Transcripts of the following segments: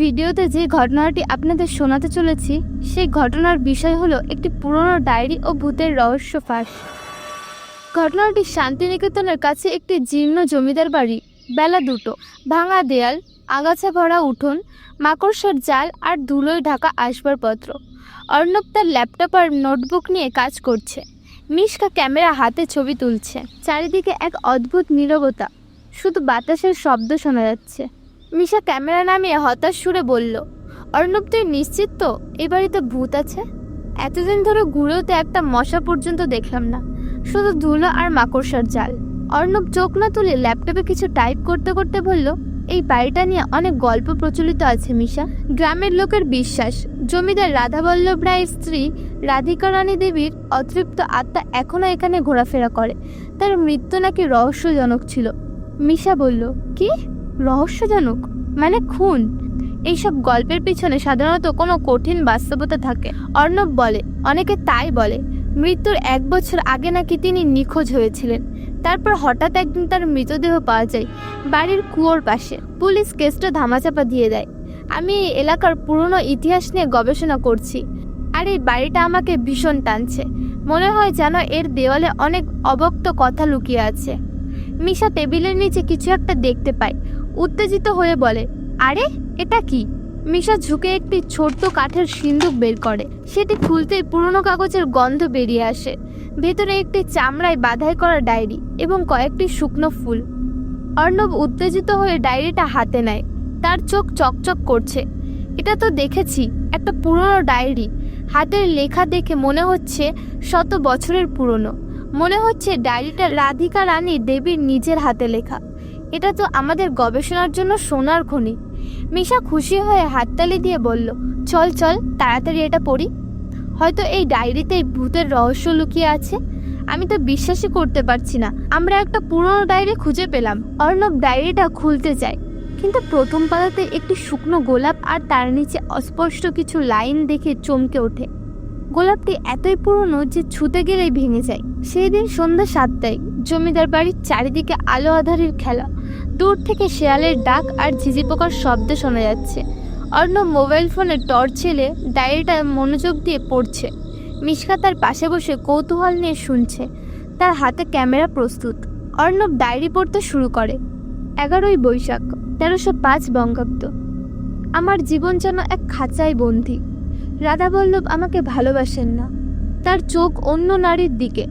ভিডিওতে যে ঘটনাটি আপনাদের শোনাতে চলেছি, সেই ঘটনার বিষয় হলো একটি পুরনো ডায়েরি ও ভূতের রহস্য ফাঁস। ঘটনাটি শান্তিনিকেতনের কাছে একটি জীর্ণ জমিদার বাড়ি, বেলা দুটো। ভাঙা দেয়াল, আগাছা ভরা উঠোন, মাকড়সার জাল আর ধুলোয় ঢাকা আসবাবপত্র। অর্ণব তার ল্যাপটপ আর নোটবুক নিয়ে কাজ করছে। মিশকা ক্যামেরা হাতে ছবি তুলছে। চারিদিকে এক অদ্ভুত নীরবতা। শুধু বাতাসের শব্দ শোনা যাচ্ছে। মিশা ক্যামেরা নামিয়ে হতাশ সুরে বলল, অর্ণব, তুই নিশ্চিত তো? এই বাড়িতে ভূত আছে? এতদিন ধরে ঘুরেও তো একটা মশা পর্যন্ত দেখলাম না, শুধু ধুলো আর মাকড়সার জাল। অর্ণব চোখ না তুলে ল্যাপটপে কিছু টাইপ করতে করতে বলল, এই বাড়িটা নিয়ে অনেক গল্প প্রচলিত আছে মিশা। গ্রামের লোকের বিশ্বাস, জমিদার রাধাবল্লভ রায়ের স্ত্রী রাধিকা রানী দেবীর অতৃপ্ত আত্মা এখনও এখানে ঘোরাফেরা করে। তার মৃত্যু নাকি রহস্যজনক ছিল। মিশা বলল, কি? রহস্যজনক মানে খুন। এইসব গল্পের পিছনে সাধারণত কোনো কঠিন বাস্তবতা থাকে। অর্ণব বলে, অনেকে তাই বলে, মৃত্যুর এক বছর আগে নাকি তিনি নিখোঁজ হয়েছিলেন। তারপর হঠাৎ একদিন তার মৃতদেহ পাওয়া যায় বাড়ির কুয়োর পাশে। পুলিশ কেসটা ধামাচাপা দিয়ে দেয়। আমি এই এলাকার পুরনো ইতিহাস নিয়ে গবেষণা করছি। আর এই বাড়িটা আমাকে ভীষণ টানছে। মনে হয় যেন এর দেওয়ালে অনেক অবক্ত কথা লুকিয়ে আছে। মিশা টেবিলের নিচে কিছু একটা দেখতে পায়। উত্তেজিত হয়ে বলে, আরে, এটা কি? মিশা ঝুঁকে একটি ছোট্ট কাঠের সিন্দুক বের করে। সেটি খুলতেই পুরনো কাগজের গন্ধ বেরিয়ে আসে। ভেতরে একটি চামড়ায় বাধাই করা ডায়েরি এবং কয়েকটি শুকনো ফুল। অর্ণব উত্তেজিত হয়ে ডায়েরিটা হাতে নেয়। তার চোখ চকচক করছে। এটা তো দেখেছি, একটা পুরনো ডায়েরি। হাতের লেখা দেখে মনে হচ্ছে শত বছরের পুরনো। মনে হচ্ছে ডায়েরিটা রাধিকা রানী দেবীর নিজের হাতে লেখা। এটা তো আমাদের গবেষণার জন্য সোনার খনি। মিশা খুশি হয়ে হাততালি দিয়ে বলল, চল চল, তাড়াতাড়ি এটা পড়ি। হয়তো এই ডায়েরিতে ভূতের রহস্য লুকিয়ে আছে। আমি তো বিশ্বাসই করতে পারছি না। আমরা একটা পুরনো ডায়েরি খুঁজে পেলাম। অর্ণব ডায়েরিটা খুলতে চায়। কিন্তু প্রথম পাতাতে একটি শুকনো গোলাপ আর তার নিচে অস্পষ্ট কিছু লাইন দেখে চমকে ওঠে। গোলাপটি এতই পুরনো যে ছুতে গেলেই ভেঙে যায়। সেই দিন সন্ধ্যা সাতটায়। জমিদার বাড়ির চারিদিকে আলো আধারের খেলা। দূর থেকে শেয়ালের ডাক আর ঝিঝি পোকার শব্দ শোনা যাচ্ছে। অর্ণব মোবাইল ফোনে টর্চ ছেলে ডায়েরিটা মনোযোগ দিয়ে পড়ছে। মিশকা তার পাশে বসে কৌতূহল নিয়ে শুনছে। তার হাতে ক্যামেরা প্রস্তুত। অর্ণব ডায়েরি পড়তে শুরু করে। এগারোই বৈশাখ, তেরোশো পাঁচ বঙ্গাব্দ। আমার জীবন যেন এক খাঁচায় বন্দি। রাধাবল্লভ আমাকে ভালোবাসেন না। তার চোখ অন্য নারীর দিকে।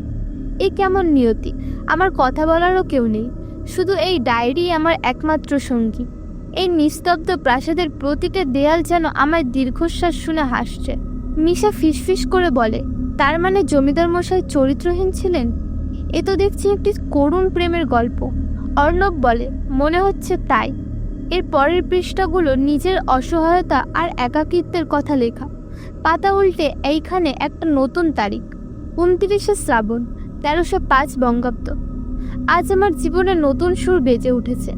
এ কেমন নিয়তি। আমার কথা বলারও কেউ নেই। শুধু এই ডায়েরি আমার একমাত্র সঙ্গী। এই নিস্তব্ধ প্রাসাদের প্রতিটা দেয়াল যেন আমার দীর্ঘশ্বাস শুনে হাসছে। মিশা ফিসফিস করে বলে, তার মানে জমিদার মশাই চরিত্রহীন ছিলেন? এ তো দেখছি একটি করুণ প্রেমের গল্প। অর্ণব বলে, মনে হচ্ছে তাই। এর পরের পৃষ্ঠাগুলো নিজের অসহায়তা আর একাকিত্বের কথা লেখা। পাতা উল্টে, এইখানে একটা নতুন তারিখ। উনত্রিশে শ্রাবণ। তেরোশো পাঁচ বঙ্গাব্দ। আজ আমার জীবনে নতুন সুর বেজে উঠেছে।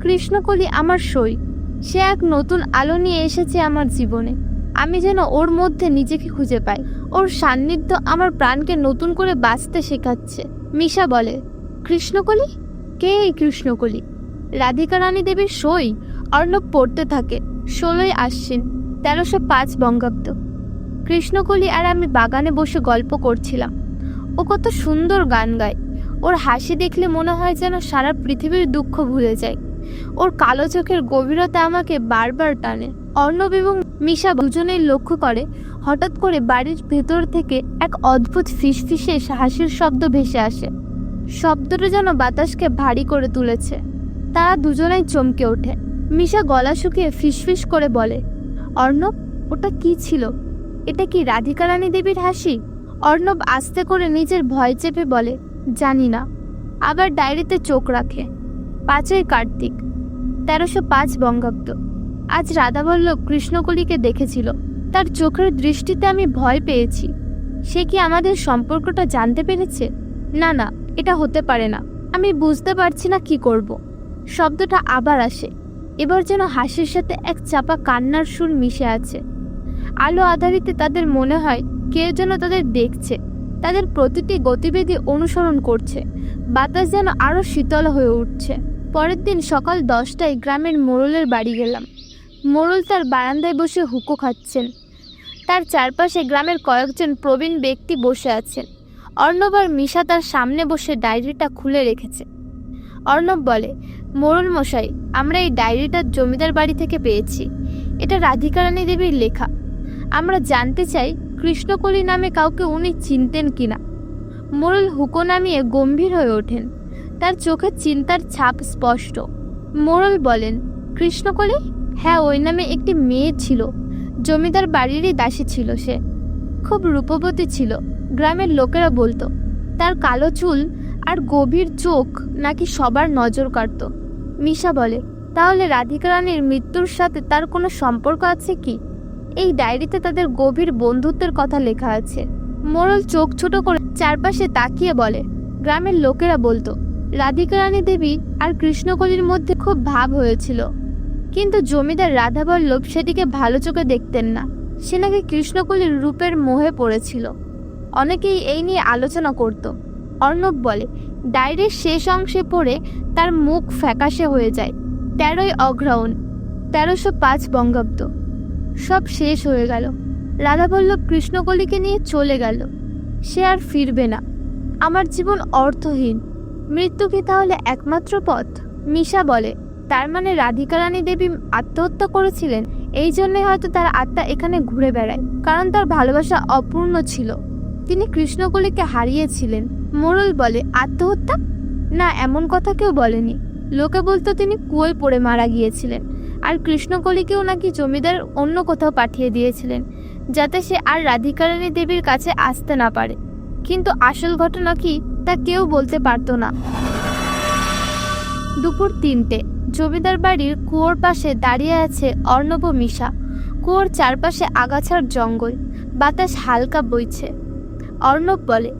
কৃষ্ণকলি আমার সই। সে এক নতুন আলো নিয়ে এসেছে আমার জীবনে। আমি যেন ওর মধ্যে নিজেকে খুঁজে পাই। ওর সান্নিধ্য আমার প্রাণকে নতুন করে বাঁচতে শেখাচ্ছে। মিশা বলে, কৃষ্ণকলি? কে এই কৃষ্ণকলি? রাধিকা রানী দেবীর সই? অর্ণব পড়তে থাকে। ষোলোই আশ্বিন, তেরোশো পাঁচ বঙ্গাব্দ। কৃষ্ণকলি আর আমি বাগানে বসে গল্প করছিলাম। ও কত সুন্দর গান গায়। ওর হাসি দেখলে মনে হয় যেন সারা পৃথিবীর দুঃখ ভুলে যায়। ওর কালো চোখের গভীরতা আমাকে বারবার টানে। অর্ণব এবং মিশা দুজনেই লক্ষ্য করে, হঠাৎ করে বাড়ির ভেতর থেকে এক অদ্ভুত ফিসফিসে হাসির শব্দ ভেসে আসে। শব্দটা যেন বাতাসকে ভারী করে তুলেছে। তারা দুজনেই চমকে ওঠে। মিশা গলা শুকিয়ে ফিসফিস করে বলে, অর্ণব, ওটা কি ছিল? এটা কি রাধিকা রানী দেবীর হাসি? অর্ণব আস্তে করে নিজের ভয় চেপে বলে, জানি না। আবার ডায়েরিতে চোখ রাখে। পাঁচই কার্তিক, তেরোশো পাঁচ বঙ্গাব্দ। আজ রাধাবল্লভ কৃষ্ণকলিকে দেখেছিল। তার চোখের দৃষ্টিতে আমি ভয় পেয়েছি। সে কি আমাদের সম্পর্কটা জানতে পেরেছে? না না, এটা হতে পারে না। আমি বুঝতে পারছি না কি করব। শব্দটা আবার আসে। এবার যেন হাসির সাথে এক চাপা কান্নার সুর মিশে আছে। আলো আধারিতে তাদের মনে হয় কেউ যেন তাদের দেখছে, তাদের প্রতিটি গতিবিধি অনুসরণ করছে, বাতাস যেন আরও শীতল হয়ে উঠছে। পরের দিন সকাল দশটায় গ্রামের মোড়লের বাড়ি গেলাম। মোড়ল তার বারান্দায় বসে হুকো খাচ্ছেন। তার চারপাশে গ্রামের কয়েকজন প্রবীণ ব্যক্তি বসে আছেন। অর্ণব আর মিশা তার সামনে বসে ডায়েরিটা খুলে রেখেছে। অর্ণব বলে মোরল মশাই, আমরা এই ডায়েরিটা জমিদার বাড়ি থেকে পেয়েছি। এটা রাধিকারানী দেবীর লেখা। আমরা জানতে চাই কৃষ্ণকলি নামে কাউকে উনি চিনতেন কিনা? মোড়ল হুকো নামিয়ে গম্ভীর হয়ে ওঠেন। তার চোখে চিন্তার ছাপ স্পষ্ট। মোড়ল বলেন, কৃষ্ণকলি? হ্যাঁ ওই নামে একটি মেয়ে ছিল। জমিদার বাড়িরই দাসী ছিল সে। খুব রূপবতী ছিল। গ্রামের লোকেরা বলতো, তার কালো চুল আর গভীর চোখ নাকি সবার নজর কাড়ত। মিশা বলে, তাহলে রাধিকা রানীর মৃত্যুর সাথে তার কোনো সম্পর্ক আছে কি? এই ডায়েরিতে তাদের গভীর বন্ধুত্বের কথা লেখা আছে। মোড়ল চোখ ছোট করে চারপাশে তাকিয়ে বলে, গ্রামের লোকেরা বলতো, রাধিকা রানী দেবী আর কৃষ্ণকলির মধ্যে খুব ভাব হয়েছিল। কিন্তু জমিদার রাধাবল্লভ সেটিকে ভালো চোখে দেখতেন না। সে নাকি কৃষ্ণকলির রূপের মোহে পড়েছিল। অনেকেই এই নিয়ে আলোচনা করত। অর্ণব বলে, ডায়েরির শেষ অংশে পড়ে তার মুখ ফ্যাকাশে হয়ে যায়। তেরোই অগ্রহণ, তেরোশো পাঁচ বঙ্গাব্দ। সব শেষ হয়ে গেল। রাধা রাধাবল্লভ কৃষ্ণকলিকে নিয়ে চলে গেল। সে আর ফিরবে না। আমার জীবন অর্থহীন। মৃত্যু কি তাহলে একমাত্র পথ? মিশা বলে, তার মানে রাধিকা রানী দেবী আত্মহত্যা করেছিলেন? এই জন্যই হয়তো তার আত্মা এখানে ঘুরে বেড়ায়। কারণ তার ভালোবাসা অপূর্ণ ছিল। তিনি কৃষ্ণকলিকে হারিয়েছিলেন। মোরল বলে, আত্মহত্যা? না, এমন কথা কেউ বলেনি। লোকে বলতো তিনি কুয়োয় পড়ে মারা গিয়েছিলেন। আর কৃষ্ণকলিকেও নাকি জমিদার অন্য কোথাও পাঠিয়ে দিয়েছিলেন, যাতে সে আর রাধিকা রানী দেবীর কাছে আসতে না পারে। কিন্তু আসল ঘটনা কি, তা কেউ বলতে পারতো না। দুপুর তিনটে, জমিদার বাড়ির কুয়োর পাশে দাঁড়িয়ে আছে অর্ণব মিশা। কুয়োর চারপাশে আগাছার জঙ্গল, বাতাস হালকা বইছে। অর্ণব বলে,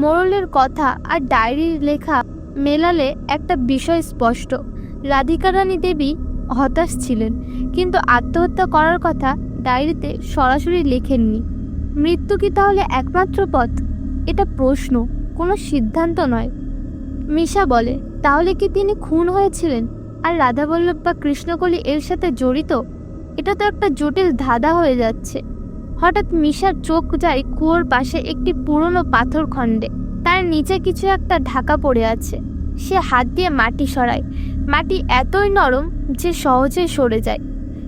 মোড়লের কথা আর ডায়েরির লেখা মেলালে একটা বিষয় স্পষ্ট। রাধিকারানী দেবী হতাশ ছিলেন, কিন্তু আত্মহত্যা করার কথা ডায়েরিতে সরাসরি লেখেননি। মৃত্যু কি তাহলে একমাত্র পথ? এটা প্রশ্ন, কোনো সিদ্ধান্ত নয়। মিশা বলে, তাহলে কি তিনি খুন হয়েছিলেন? আর রাধাবল্লভ বা কৃষ্ণকলি এর সাথে জড়িত? এটা তো একটা জটিল ধাঁধা হয়ে যাচ্ছে। হঠাৎ মিশার চোখ যায় কুয়োর পাশে একটি পুরনো পাথর খণ্ডে তার নিচে কিছু একটা ঢাকা পড়ে আছে। সে হাত দিয়ে মাটি সরায়। মাটি এতই নরম যে সহজে সরে যায়।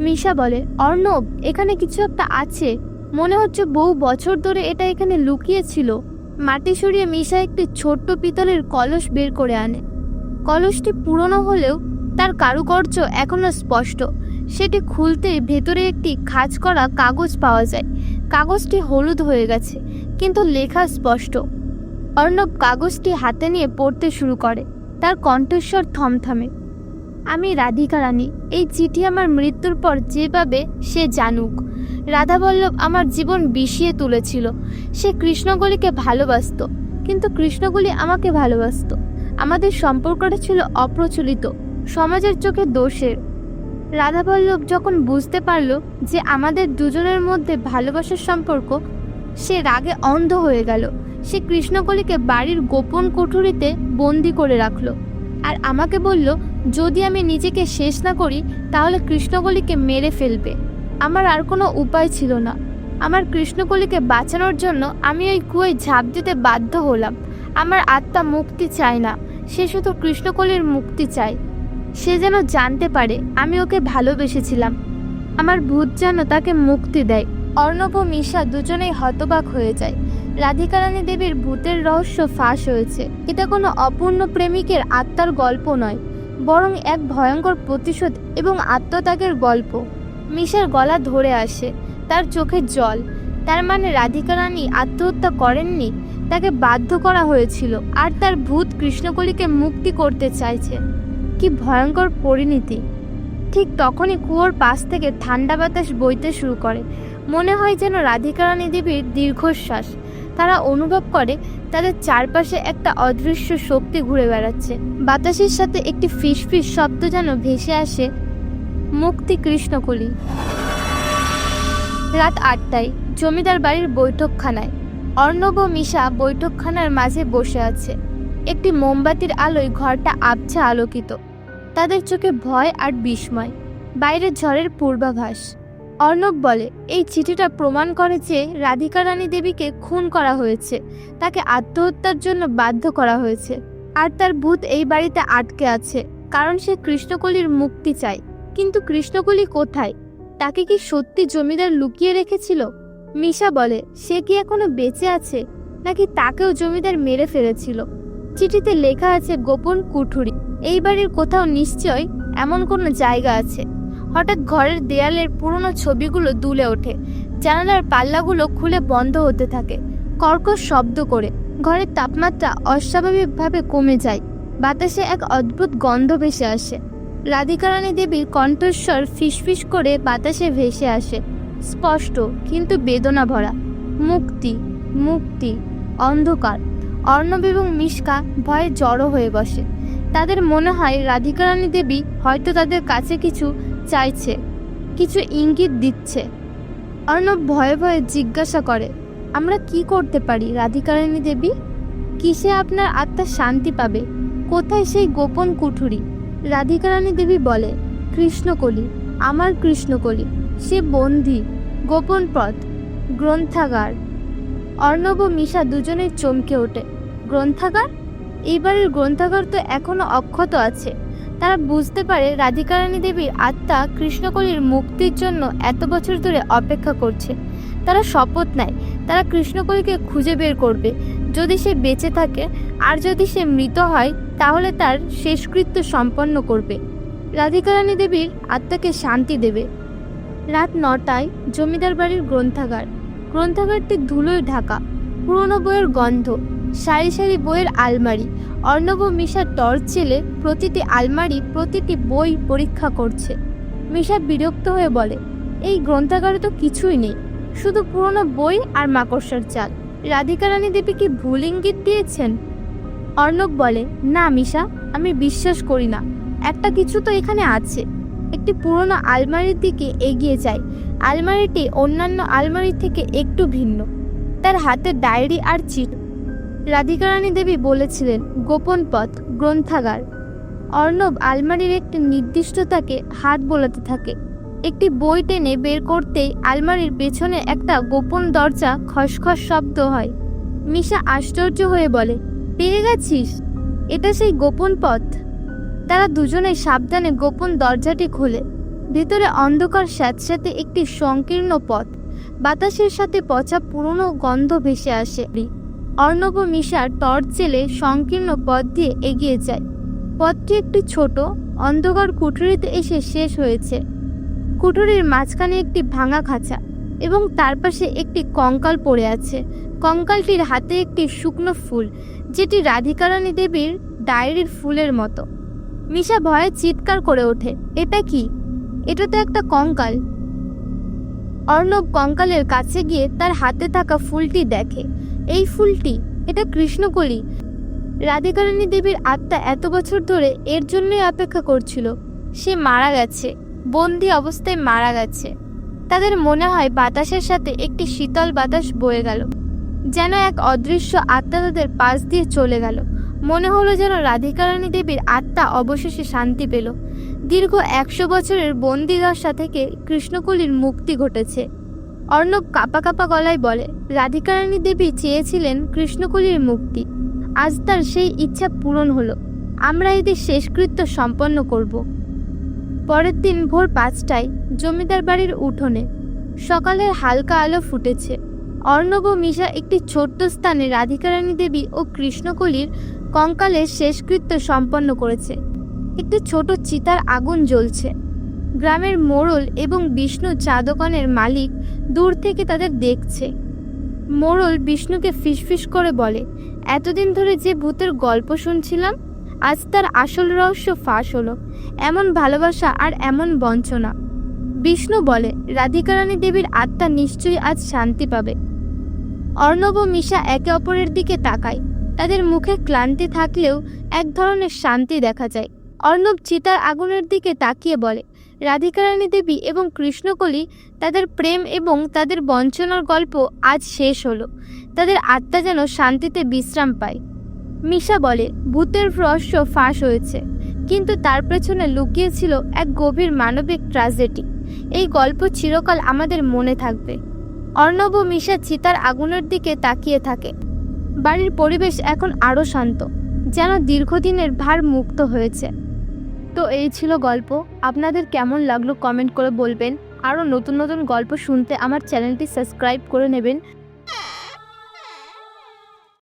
মিশা বলে, অর্ণব, এখানে কিছু একটা আছে। মনে হচ্ছে বহু বছর ধরে এটা এখানে লুকিয়ে ছিল মাটি সরিয়ে মিশা একটি ছোট্ট পিতলের কলস বের করে আনে। কলসটি পুরনো হলেও তার কারুকার্য এখনও স্পষ্ট। সেটি খুলতে ভেতরে একটি খাঁজ করা কাগজ পাওয়া যায়। কাগজটি হলুদ হয়ে গেছে, কিন্তু লেখা স্পষ্ট। অর্ণব কাগজটি হাতে নিয়ে পড়তে শুরু করে। তার কণ্ঠস্বর থমথমে। আমি রাধিকা রানী, এই চিঠি আমার মৃত্যুর পর যে পাবে সে জানুক। রাধাবল্লভ আমার জীবন বিষিয়ে তুলেছিল। সে কৃষ্ণগলিকে ভালোবাসতো, কিন্তু কৃষ্ণগলি আমাকে ভালোবাসতো। আমাদের সম্পর্কটা ছিল অপ্রচলিত, সমাজের চোখে দোষের। রাধাবল্লভ যখন বুঝতে পারল যে আমাদের দুজনের মধ্যে ভালোবাসার সম্পর্ক, সে রাগে অন্ধ হয়ে গেল। সে কৃষ্ণকলিকে বাড়ির গোপন কুঠুরিতে বন্দি করে রাখল। আর আমাকে বলল যদি আমি নিজেকে শেষ না করি, তাহলে কৃষ্ণকলিকে মেরে ফেলবে। আমার আর কোনো উপায় ছিল না। আমার কৃষ্ণকলিকে বাঁচানোর জন্য আমি ওই কুয়োয় ঝাঁপ দিতে বাধ্য হলাম। আমার আত্মা মুক্তি চায় না। সে শুধু কৃষ্ণকলির মুক্তি চায়। সে যেন জানতে পারে, আমি ওকে ভালোবেসেছিলাম। আমার ভূত যেন তাকে মুক্তি দেয়। অর্ণব ও মিশা দুজনেই হতবাক হয়ে যায়। রাধিকা রানী দেবীর ভূতের রহস্য ফাঁস হয়েছে। এটা কোনো অপূর্ণ প্রেমিকের আত্মার গল্প নয়। বরং এক ভয়ঙ্কর প্রতিশোধ এবং আত্মত্যাগের গল্প। মিশার গলা ধরে আসে, তার চোখে জল। তার মানে রাধিকা রানী আত্মহত্যা করেননি, তাকে বাধ্য করা হয়েছিল, আর তার ভূত কৃষ্ণকলিকে মুক্তি করতে চাইছে। কি ভয়ঙ্কর পরিণতি। ঠিক তখনই কুয়োর পাশ থেকে ঠান্ডা বাতাস বইতে শুরু করে। মনে হয় যেন রাধিকা রানী দেবীর দীর্ঘশ্বাস। তারা অনুভব করে তাদের চারপাশে একটা অদৃশ্য শক্তি ঘুরে বেড়াচ্ছে। বাতাসের সাথে একটি ফিসফিস শব্দ যেন ভেসে আসে মুক্তি কৃষ্ণকলি। রাত আটটায় জমিদার বাড়ির বৈঠকখানায়। অর্ণব ও মিশা বৈঠকখানার মাঝে বসে আছে। একটি মোমবাতির আলোয় ঘরটা আবছা আলোকিত। তাদের চোখে ভয় আর বিস্ময়। বাইরে ঝড়ের পূর্বাভাস। অর্ণব বলে, এই চিঠিটা প্রমাণ করে যে রাধিকা রানী দেবীকে খুন করা হয়েছে। তাকে আত্মহত্যার জন্য বাধ্য করা হয়েছে। আর তার ভূত এই বাড়িতে আটকে আছে, কারণ সে কৃষ্ণকলির মুক্তি চায়। কিন্তু কৃষ্ণকলি কোথায়? তাকে কি সত্যি জমিদার লুকিয়ে রেখেছিল? মিশা বলে, সে কি এখনও বেঁচে আছে? নাকি তাকেও জমিদার মেরে ফেলেছিল? চিঠিতে লেখা আছে, গোপন কুঠুরি। এই বাড়ির কোথাও নিশ্চয় এমন কোনো জায়গা আছে। হঠাৎ ঘরের দেয়ালের পুরনো ছবিগুলো দুলে ওঠে। জানালার পাল্লাগুলো খুলে বন্ধ হতে থাকে। কর্কশ শব্দ করে। ঘরের তাপমাত্রা অস্বাভাবিকভাবে কমে যায়। বাতাসে এক অদ্ভুত গন্ধ ভেসে আসে। রাধিকারানী দেবীর কণ্ঠস্বর ফিসফিস করে বাতাসে ভেসে আসে। স্পষ্ট, কিন্তু বেদনা ভরা মুক্তি মুক্তি, অন্ধকার। অর্ণব এবং মিশকা ভয়ে জড়ো হয়ে বসে। তাদের মনে হয় রাধিকারানী দেবী হয়তো তাদের কাছে কিছু চাইছে, কিছু ইঙ্গিত দিচ্ছে। অর্ণব ভয়ে ভয়ে জিজ্ঞাসা করে, আমরা কি করতে পারি রাধিকা রানী দেবী? কিসে আপনার আত্মা শান্তি পাবে? কোথায় সেই গোপন কুঠুরি? রাধিকা রানী দেবী বলে, কৃষ্ণকলি, আমার কৃষ্ণকলি, সে বন্দি গোপন পথ, গ্রন্থাগার। অর্ণব ও মিশা দুজনেই চমকে ওঠে। গ্রন্থাগার? এইবারের গ্রন্থাগার তো এখনও অক্ষত আছে। তারা বুঝতে পারে রাধিকা রানী দেবীর আত্মা কৃষ্ণকলির মুক্তির জন্য এত বছর ধরে অপেক্ষা করছে। তারা শপথ নেয়, তারা কৃষ্ণকলিকে খুঁজে বের করবে। যদি সে বেঁচে থাকে আর যদি সে মৃত হয়, তাহলে তার শেষকৃত্য সম্পন্ন করবে। রাধিকা রানী দেবীর আত্মাকে শান্তি দেবে। রাত নটায় জমিদার বাড়ির গ্রন্থাগার। গ্রন্থাগারটি ধুলোয় ঢাকা, পুরনো বইয়ের গন্ধ, সারি সারি বইয়ের আলমারি অর্ণব মিশা টর্চ চেলে প্রতিটি আলমারি, প্রতিটি বই পরীক্ষা করছে। মিশা বিরক্ত হয়ে বলে, এই গ্রন্থাগারে তো কিছুই নেই, শুধু পুরনো বই আর মাকড়সার চাল। রাধিকা রানী দেবী কি ভুল ইঙ্গিত দিয়েছেন? অর্ণব বলে, না মিশা, আমি বিশ্বাস করি না। একটা কিছু তো এখানে আছে। একটি পুরনো আলমারির দিকে এগিয়ে যায় আলমারিটি অন্যান্য আলমারি থেকে একটু ভিন্ন। তার হাতে ডায়েরি আর চিট রাধিকা রানী দেবী বলেছিলেন, গোপন পথ, গ্রন্থাগার। অর্ণব আলমারির একটি নির্দিষ্টতাকে হাত বোলাতে থাকে। একটি বই টেনে বের করতেই আলমারির পেছনে একটা গোপন দরজা খসখস শব্দ হয়। মিশা আশ্চর্য হয়ে বলে, পেয়ে গেছিস? এটা সেই গোপন পথ? তারা দুজনে সাবধানে গোপন দরজাটি খুলে। ভেতরে অন্ধকার স্যাঁতস্যাঁতে একটি সংকীর্ণ পথ। বাতাসের সাথে পচা পুরনো গন্ধ ভেসে আসে। অর্ণব মিশার টর্চ জেলে সংকীর্ণ পথ দিয়ে এগিয়ে যায়। পথটি একটি ছোট, অন্ধকার কুঠুরিতে এসে শেষ হয়েছে। কুঠুরির মাঝখানে একটি ভাঙা খাঁচা এবং তার পাশে একটি কঙ্কাল পড়ে আছে। কঙ্কালটির হাতে একটি শুকনো ফুল, যেটি রাধিকা রানী দেবীর ডায়েরির ফুলের মতো। মিশা ভয়ে চিৎকার করে ওঠে, এটা কি? এটা তো একটা কঙ্কাল। অর্ণব কঙ্কালের কাছে গিয়ে তার হাতে থাকা ফুলটি দেখে। এই ফুলটি, এটা কৃষ্ণকলি। রাধিকারানী দেবীর আত্মা এত বছর ধরে এর জন্যই অপেক্ষা করছিল। সে মারা গেছে, বন্দি অবস্থায় মারা গেছে। তাদের মনে হয় বাতাসের সাথে একটি শীতল বাতাস বয়ে গেল। যেন এক অদৃশ্য আত্মা তাদের পাশ দিয়ে চলে গেল। মনে হলো যেন রাধিকারানী দেবীর আত্মা অবশেষে শান্তি পেল। দীর্ঘ একশো বছরের বন্দিদশা থেকে কৃষ্ণকলির মুক্তি ঘটেছে। অর্ণব কাপা কাপা গলায় বলে, রাধিকারানী দেবী চেয়েছিলেন কৃষ্ণকলির মুক্তি। আজ তার সেই ইচ্ছা পূরণ হলো। আমরা এদের শেষকৃত্য সম্পন্ন করব। পরের দিন ভোর পাঁচটায় জমিদার বাড়ির উঠোনে। সকালের হালকা আলো ফুটেছে। অর্ণব ও মিশা একটি ছোট্ট স্থানে রাধিকারানী দেবী ও কৃষ্ণকলির কঙ্কালের শেষকৃত্য সম্পন্ন করেছে। একটি ছোট চিতার আগুন জ্বলছে। গ্রামের মোড়ল এবং বিষ্ণু চা দোকানের মালিক দূর থেকে তাদের দেখছে। মোড়ল বিষ্ণুকে ফিসফিস করে বলে, এতদিন ধরে যে ভূতের গল্প শুনছিলাম, আজ তার আসল রহস্য ফাঁস হলো। এমন ভালোবাসা আর এমন বঞ্চনা। বিষ্ণু বলে, রাধিকারানী দেবীর আত্মা নিশ্চয়ই আজ শান্তি পাবে। অর্ণব মিশা একে অপরের দিকে তাকায়। তাদের মুখে ক্লান্তি থাকলেও এক ধরনের শান্তি দেখা যায়। অর্ণব চিতার আগুনের দিকে তাকিয়ে বলে রাধিকারানী দেবী এবং কৃষ্ণকলি তাদের প্রেম এবং তাদের বঞ্চনার গল্প আজ শেষ হলো। তাদের আত্মা যেন শান্তিতে বিশ্রাম পায়। মিশা বলে, ভূতের রহস্য ফাঁস হয়েছে। কিন্তু তার পেছনে লুকিয়ে ছিল এক গভীর মানবিক ট্র্যাজেডি এই গল্প চিরকাল আমাদের মনে থাকবে অর্ণব ও মিশা চিতার আগুনের দিকে তাকিয়ে থাকে। বাড়ির পরিবেশ এখন আরও শান্ত, যেন দীর্ঘদিনের ভার মুক্ত হয়েছে। তো এই ছিল গল্প। আপনাদের কেমন লাগল কমেন্ট করে বলবেন। আরও নতুন নতুন গল্প শুনতে আমার চ্যানেলটি সাবস্ক্রাইব করে নেবেন।